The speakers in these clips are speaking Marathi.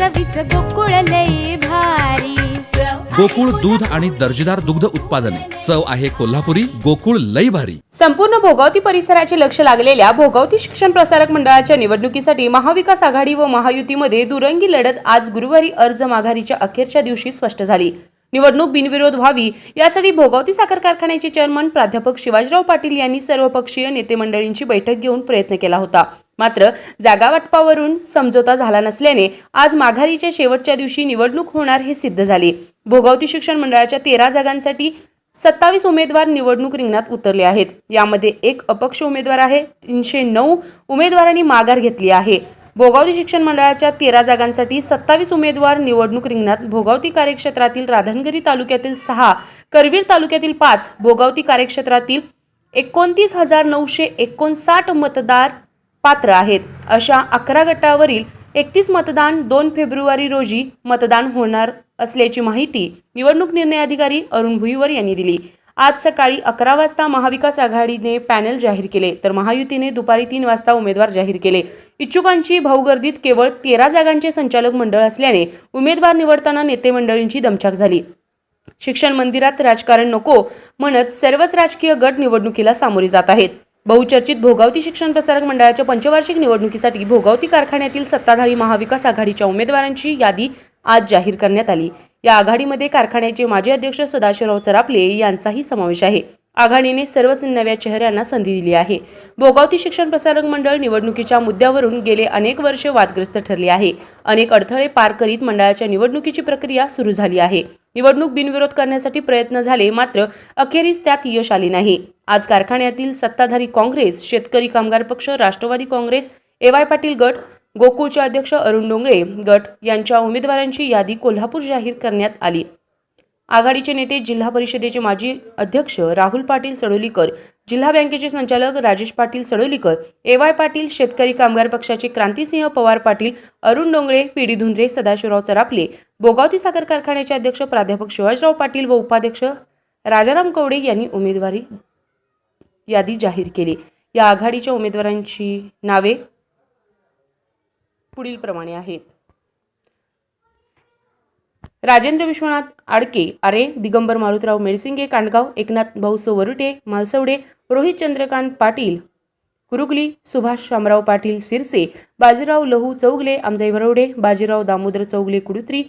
चवीच गोकुळ लई भारी. गोकुळ दूध आणि दर्जेदार दुग्ध उत्पादने. चव आहे कोल्हापुरी गोकुळ लई भारी. संपूर्ण भोगावती परिसराचे लक्ष लागलेल्या भोगावती शिक्षण प्रसारक मंडळाच्या निवडणुकीसाठी महाविकास आघाडी व महायुतीमध्ये दुरंगी लढत आज गुरुवारी अर्ज माघारीच्या अखेरच्या दिवशी स्पष्ट झाली. निवडणूक बिनविरोध व्हावी यासाठी भोगावती साखर कारखान्याचे चेअरमन प्राध्यापक शिवाजीराव पाटील यांनी सर्वपक्षीय नेते मंडळींची बैठक घेऊन प्रयत्न केला होता. मात्र जागावाटपावरून समझोता झाला नसल्याने आज माघारीच्या शेवटच्या दिवशी निवडणूक होणार हे सिद्ध झाले. भोगावती शिक्षण मंडळाच्या तेरा जागांसाठी सत्तावीस उमेदवार निवडणूक रिंगणात उतरले आहेत. यामध्ये एक अपक्ष उमेदवार आहे तीनशे नऊ उमेदवारांनी माघार घेतली आहे. भोगावती शिक्षण मंडळाच्या तेरा जागांसाठी सत्तावीस उमेदवार निवडणूक रिंगणात भोगावती कार्यक्षेत्रातील राधनगिरी तालुक्यातील सहा करवीर तालुक्यातील पाच भोगावती कार्यक्षेत्रातील एकोणतीस हजार नऊशे एकोणसाठ मतदार पात्र आहेत. अशा अकरा गटावरील एकतीस मतदान दोन फेब्रुवारी रोजी मतदान होणार असल्याची माहिती निवडणूक निर्णय अधिकारी अरुण भुईवर यांनी दिली. आज सकाळी अकरा वाजता महाविकास आघाडीने पॅनल जाहीर केले तर महायुतीने दुपारी तीन वाजता उमेदवार जाहीर केले. इच्छुकांची भाऊगर्दीत केवळ तेरा जागांचे संचालक मंडळ असल्याने उमेदवार निवडताना नेते मंडळींची दमछाक झाली. शिक्षण मंदिरात राजकारण नको म्हणत सर्वच राजकीय गट निवडणुकीला सामोरे जात आहेत. बहुचर्चित भोगावती शिक्षण प्रसारक मंडळाच्या पंचवार्षिक निवडणुकीसाठी भोगावती कारखान्यातील सत्ताधारी महाविकास आघाडीच्या उमेदवारांची यादी आज जाहीर करण्यात आली. या आघाडीमध्ये कारखान्याचे माजी अध्यक्ष सदाशिवराव चरापले यांचाही समावेश आहे. आघाडीने सर्वच नव्या चेहऱ्यांना संधी दिली आहे. भोगावती शिक्षण प्रसारक मंडळ निवडणुकीच्या मुद्द्यावरून गेले अनेक वर्ष वादग्रस्त ठरले आहे. अनेक अडथळे पार करीत मंडळाच्या निवडणुकीची प्रक्रिया सुरू झाली आहे. निवडणूक बिनविरोध करण्यासाठी प्रयत्न झाले मात्र अखेरीस त्यात यश आले नाही. आज कारखान्यातील सत्ताधारी काँग्रेस शेतकरी कामगार पक्ष राष्ट्रवादी काँग्रेस ए वाय पाटील गट गोकुळचे अध्यक्ष अरुण डोंगळे गट यांच्या उमेदवारांची यादी कोल्हापूर जाहीर करण्यात आली. आघाडीचे नेते जिल्हा परिषदेचे माजी अध्यक्ष राहुल पाटील सडोलीकर जिल्हा बँकेचे संचालक राजेश पाटील सडोलीकर ए वाय पाटील शेतकरी कामगार पक्षाचे क्रांतिसिंह पवार पाटील अरुण डोंगळे पीडी धुंद्रे सदाशिवराव चरापले बोगावती साखर कारखान्याचे अध्यक्ष प्राध्यापक शिवाजीराव पाटील व उपाध्यक्ष राजाराम कवडे यांनी उमेदवारी यादी जाहीर केली. या आघाडीच्या उमेदवारांची नावे पुढील प्रमाणे आहेत. राजेंद्र विश्वनाथ आडके आरे दिगंबर मारुतराव मेळसिंगे कांडगाव एकनाथ भाऊ सोवरुटे मालसवडे रोहित चंद्रकांत पाटील कुरुगली सुभाष शामराव पाटील सिरसे बाजीराव लहू चौगले आमजाई वरवडे बाजीराव दामोदर चौगले कुडुत्री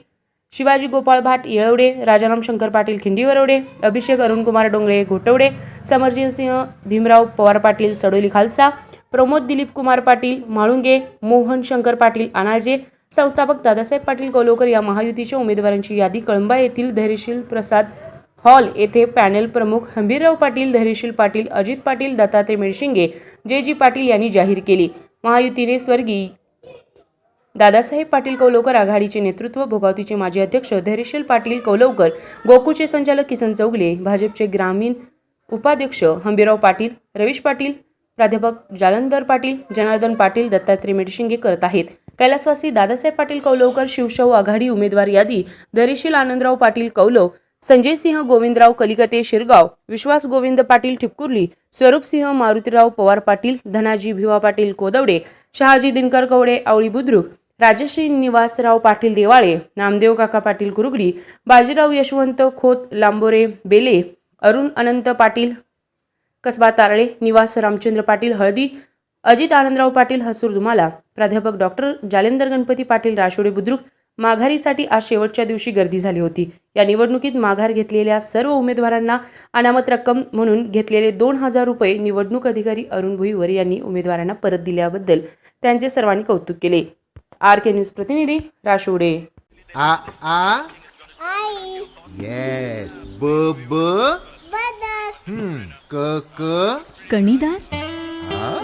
शिवाजी गोपाळ भाट येळवडे राजाराम शंकर पाटील खिंडी वरवडे अभिषेक अरुणकुमार डोंगळे घोटवडे समरजितसिंह भीमराव पवार पाटील सडोली खालसा प्रमोद दिलीप कुमार पाटील माळुंगे मोहन शंकर पाटील अनाजे संस्थापक दादासाहेब पाटील कोलोकर या महायुतीच्या उमेदवारांची यादी कळंबा येथील धैर्यशील प्रसाद हॉल येथे पॅनेल प्रमुख हंबीरराव पाटील धैर्यशील पाटील अजित पाटील दत्तात्रय मेळशिंगे जे जी पाटील यांनी जाहीर केली. महायुतीने स्वर्गीय दादासाहेब पाटील कौलवकर आघाडीचे नेतृत्व भोगावतीचे माजी अध्यक्ष धैर्यशील पाटील कौलवकर गोकुळचे संचालक किसन चौगले भाजपचे ग्रामीण उपाध्यक्ष हंबीराव पाटील रवीश पाटील प्राध्यापक जालंधर पाटील जनार्दन पाटील दत्तात्रय मेडशिंगे करत आहेत. कैलासवासी दादासाहेब पाटील कौलवकर शिवशाहू आघाडी उमेदवार यादी धैर्यशील आनंदराव पाटील कौलव संजय सिंह गोविंदराव कलिकते शिरगाव विश्वास गोविंद पाटील ठिपकुर्ली स्वरूपसिंह मारुतीराव पवार पाटील धनाजी भिवा पाटील कोदवडे शहाजी दिनकर कवडे आवळी बुद्रुक राजश्री निवासराव पाटील देवाळे नामदेव काका पाटील कुरुगडी बाजीराव यशवंत खोत लांबोरे बेले अरुण अनंत पाटील कसबा तारळे निवास रामचंद्र पाटील हळदी अजित आनंदराव पाटील हसूर दुमाला प्राध्यापक डॉक्टर जालेंदर गणपती पाटील राशोडे बुद्रुक माघारीसाठी आज शेवटच्या दिवशी गर्दी झाली होती. या निवडणुकीत माघार घेतलेल्या सर्व उमेदवारांना अनामत रक्कम म्हणून घेतलेले दोन हजार रुपये निवडणूक अधिकारी अरुण भुईवर यांनी उमेदवारांना परत दिल्याबद्दल त्यांचे सर्वांनी कौतुक केले. आर के न्यूज प्रतिनिधी राशोडे आ आ? आई. येस ब ब? हम्म. क क? कणीदार आ?